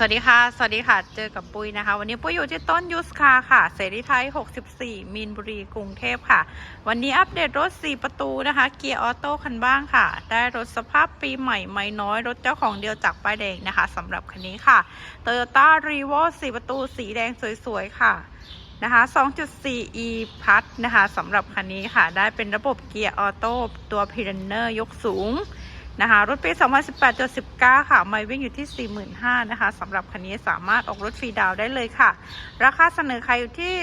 สวัสดีค่ะ สวัสดีค่ะ เจอกับปุ้ยนะคะ วันนี้ปุ้ยอยู่ที่ต้นยูสคาค่ะ เสรีไทย 64 มีนบุรี กรุงเทพค่ะ วันนี้อัปเดตรถ 4 ประตูนะคะ เกียร์ออโต้คันบ้างค่ะ ได้รถสภาพปีใหม่ไม่น้อย รถเจ้าของเดียวจากป้ายแดงนะคะสำหรับคันนี้ค่ะ Toyota r e v o 4 ประตู สีแดงสวยๆ ค่ะนะคะ 2.4 e พัทนะคะสำหรับคันนี้ค่ะ ได้เป็นระบบเกียร์ออโต้ตัวพีเรนเนอร์ยกสูง นะคะรถปี2018-19 ค่ะไม่วิ่งอยู่ที่ 45,000นะคะสำหรับคันนี้สามารถออกรถฟรีดาวได้เลยค่ะ ราคาเสนอใครอยู่ที่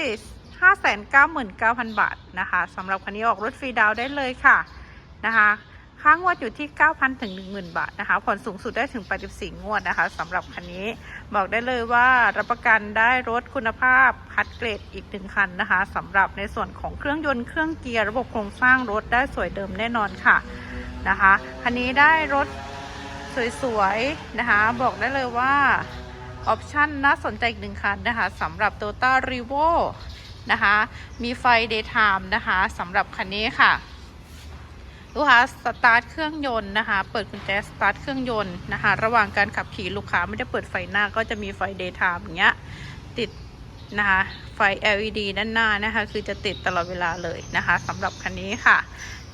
599,000 บาทนะคะสำหรับคันนี้ออกรถฟรีดาวได้เลยค่ะนะคะค่างวดอยู่ที่ 9,000 ถึง 10,000 บาทนะคะ ผ่อนสูงสุดได้ถึง 84 งวดนะคะสำหรับคันนี้บอกได้เลยว่ารับประกันได้รถคุณภาพคัดเกรดอีกหนึ่งคันนะคะสำหรับในส่วนของเครื่องยนต์เครื่องเกียร์ระบบโครงสร้างรถได้สวยเดิมแน่นอนค่ะ นะคะคันนี้ได้รถสวยๆนะคะ บอกได้เลยว่าออปชั่นน่าสนใจอีกหนึ่งคันนะคะสำหรับ Toyota r e v o นะคะ มีไฟ Daytime นะคะสำหรับคันนี้ค่ะ ลูกค้าสตาร์ทเครื่องยนต์นะคะ เปิดกุญแจสตาร์ทเครื่องยนต์นะคะ ระหว่างการขับขี่ลูกค้าไม่ได้เปิดไฟหน้าก็จะมีไฟ Daytime อย่างเงี้ยติดนะคะไฟ LED ด้านหน้านะคะ คือจะติดตลอดเวลาเลยนะคะสำหรับคันนี้ค่ะ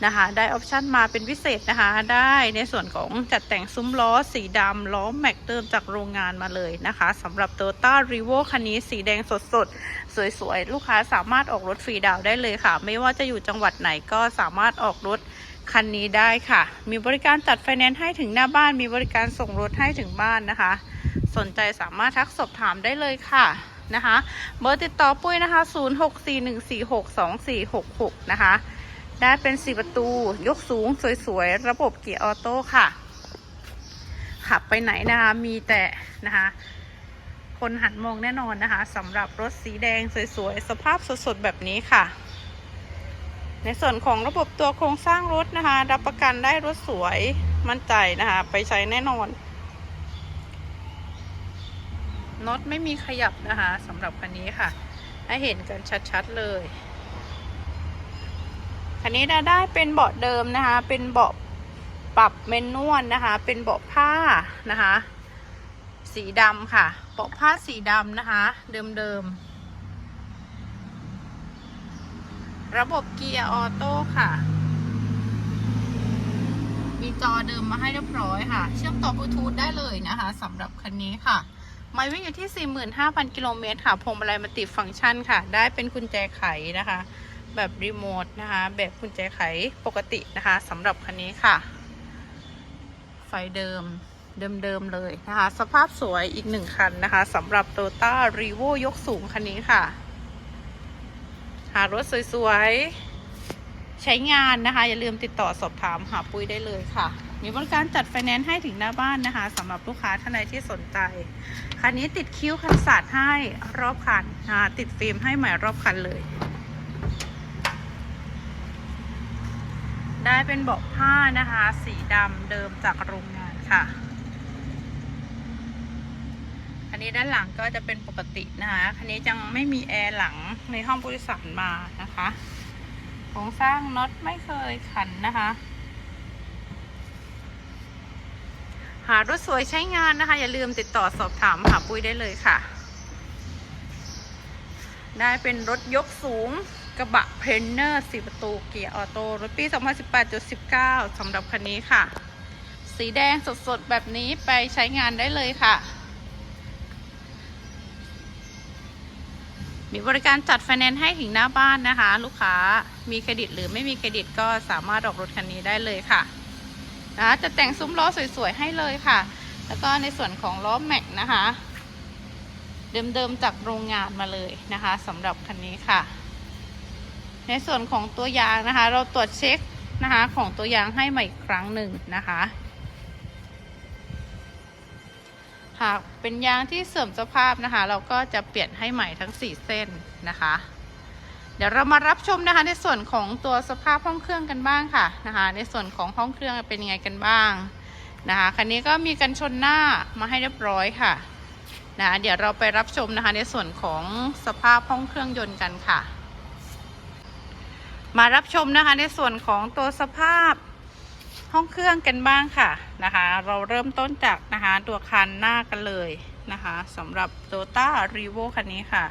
นะคะ ได้ออปชันมาเป็นพิเศษนะคะ ได้ในส่วนของจัดแต่งซุ้มล้อสีดำล้อแม็กเติมจากโรงงานมาเลยนะคะสำหรับ t o y o t a r e v o คันนี้สีแดงสดๆ สวยๆ ลูกค้าสามารถออกรถฟรีดาวได้เลยค่ะ ไม่ว่าจะอยู่จังหวัดไหนก็สามารถออกรถคันนี้ได้ค่ะ มีบริการจัดไฟแนนซ์ให้ถึงหน้าบ้าน มีบริการส่งรถให้ถึงบ้านนะคะ สนใจสามารถทักสอบถามได้เลยค่ะนะคะ เบอร์ติดต่อปุ้ยนะคะ 0641462466 นะคะ ได้เป็น4ประตู ยกสูงสวยๆ ระบบเกียร์ออโต้ค่ะ ขับไปไหนนะคะ มีแต่นะคะ คนหันมองแน่นอนนะคะสำหรับรถสีแดงสวยๆ สภาพสดๆ แบบนี้ค่ะ ในส่วนของระบบตัวโครงสร้างรถนะคะ รับประกันได้รถสวยมั่นใจนะคะ ไปใช้แน่นอนน็อตไม่มีขยับนะคะสำหรับคันนี้ค่ะ ให้เห็นกันชัดๆเลย คันนี้ได้ได้เป็นเบาะเดิมนะคะ เป็นเบาะปรับเมนนวลนะคะ เป็นเบาะผ้านะคะ สีดำค่ะ เบาะผ้าสีดำนะคะ เดิมๆ ระบบเกียร์ออโต้ค่ะ มีจอเดิมมาให้เรียบร้อยค่ะ เชื่อมต่อบลูทูธได้เลยนะคะสำหรับคันนี้ค่ะไม่วิ่งอยู่ที่ 45,000 กิโลเมตรค่ะพวงมาลัยมัลติฟังก์ชันค่ะ ได้เป็นกุญแจไขนะคะ แบบรีโมทนะคะ แบบกุญแจไขปกตินะคะสำหรับคันนี้ค่ะ ไฟเดิมเดิมๆเลยนะคะ สภาพสวยอีกหนึ่งคันนะคะสำหรับ t o y o t a r e v o ยกสูงคันนี้ค่ะ หารถสวยๆ ใช้งานนะคะ อย่าลืมติดต่อสอบถามหาปุ้ยได้เลยค่ะ มีบริการจัดไฟแนนซ์ให้ถึงหน้าบ้านนะคะสำหรับลูกค้าท่านใดที่สนใจ คันนี้ติดคิ้วคันศาสตร์ให้รอบคันนะคะติดฟิล์มให้ใหม่รอบคันเลย ได้เป็นเบาะผ้านะคะ สีดำเดิมจากโรงงานค่ะ อันนี้ด้านหลังก็จะเป็นปกตินะคะคันนี้จังไม่มีแอร์หลังในห้องผู้โดยสารมานะคะโครงสร้างน็อตไม่เคยขันนะคะ หารถสวยใช้งานนะคะ อย่าลืมติดต่อสอบถามหาปุ้ยได้เลยค่ะ ได้เป็นรถยกสูง กระบะเพนเนอร์4ประตูเกียร์ออโต้รถปี 2018-19สำหรับคันนี้ค่ะ สีแดงสดๆ แบบนี้ไปใช้งานได้เลยค่ะ มีบริการจัดไฟแนนซ์ให้ถึงหน้าบ้านนะคะ ลูกค้ามีเครดิตหรือไม่มีเครดิตก็สามารถออกรถคันนี้ได้เลยค่ะนะจะแต่งซุ้มล้อสวยๆ ให้เลยค่ะ แล้วก็ในส่วนของล้อแม็กนะคะ เดิมๆจากโรงงานมาเลยนะคะสำหรับคันนี้ค่ะ ในส่วนของตัวยางนะคะ เราตรวจเช็คนะคะของตัวยางให้ใหม่อีกครั้งหนึ่งนะคะหากเป็นยางที่เสื่อมสภาพนะคะ เราก็จะเปลี่ยนให้ใหม่ทั้ง 4 เส้นนะคะ เดี๋ยวเรามารับชมนะคะในส่วนของตัวสภาพห้องเครื่องกันบ้างค่ะนะคะ ในส่วนของห้องเครื่องเป็นยังไงกันบ้างนะคะคันนี้ก็มีกันชนหน้ามาให้เรียบร้อยค่ะนะเดี๋ยวเราไปรับชมนะคะในส่วนของสภาพห้องเครื่องยนต์กันค่ะ มารับชมนะคะในส่วนของตัวสภาพห้องเครื่องกันบ้างค่ะนะคะ เราเริ่มต้นจากนะคะตัวคันหน้ากันเลยนะคะสำหรับ Toyota r e v o คันนี้ค่ะ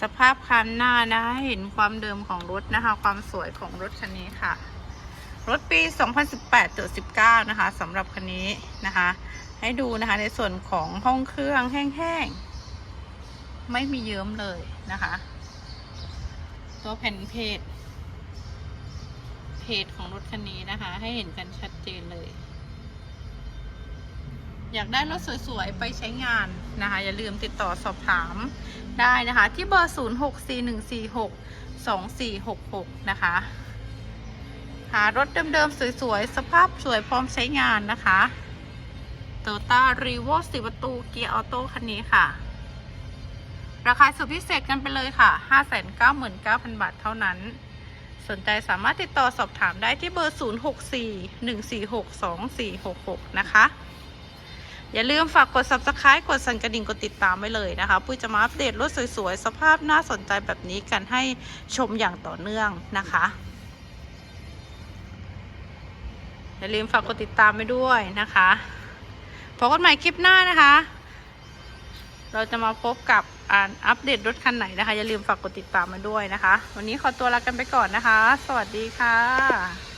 สภาพคันหน้านะให้เห็นความเดิมของรถนะคะ ความสวยของรถคันนี้ค่ะ รถปี 2018.19 นะคะสำหรับคันนี้นะคะ ให้ดูนะคะในส่วนของห้องเครื่องแห้งๆ ไม่มีเยิ้มเลยนะคะ ตัวแผ่นเพจเพจของรถคันนี้นะคะ ให้เห็นกันชัดเจนเลย อยากได้รถสวยๆ ไปใช้งานนะคะ อย่าลืมติดต่อสอบถามได้นะคะ ที่เบอร์ 0641462466 นะคะ หารถเดิมๆ สวยๆ สภาพสวยพร้อมใช้งานนะคะโตต้ารีโวสีประตูเกียร์ออโต้คันนี้ค่ะ ราคาสุดพิเศษกันไปเลยค่ะ 599,000 บาทเท่านั้น สนใจสามารถติดต่อสอบถามได้ที่เบอร์ 0641462466 นะคะ อย่าลืมฝากกด subscribe กดสั่นกระดิ่งกดติดตามไว้เลยนะคะ ปุ้ยจะมาอัปเดตรถสวยๆ สภาพน่าสนใจแบบนี้กันให้ชมอย่างต่อเนื่องนะคะ อย่าลืมฝากกดติดตามไปด้วยนะคะพบกันใหม่คลิปหน้านะคะ เราจะมาพบกับ อ่านอัปเดตรถคันไหนนะคะ อย่าลืมฝากกดติดตามมาด้วยนะคะ วันนี้ขอตัวลากันไปก่อนนะคะ สวัสดีค่ะ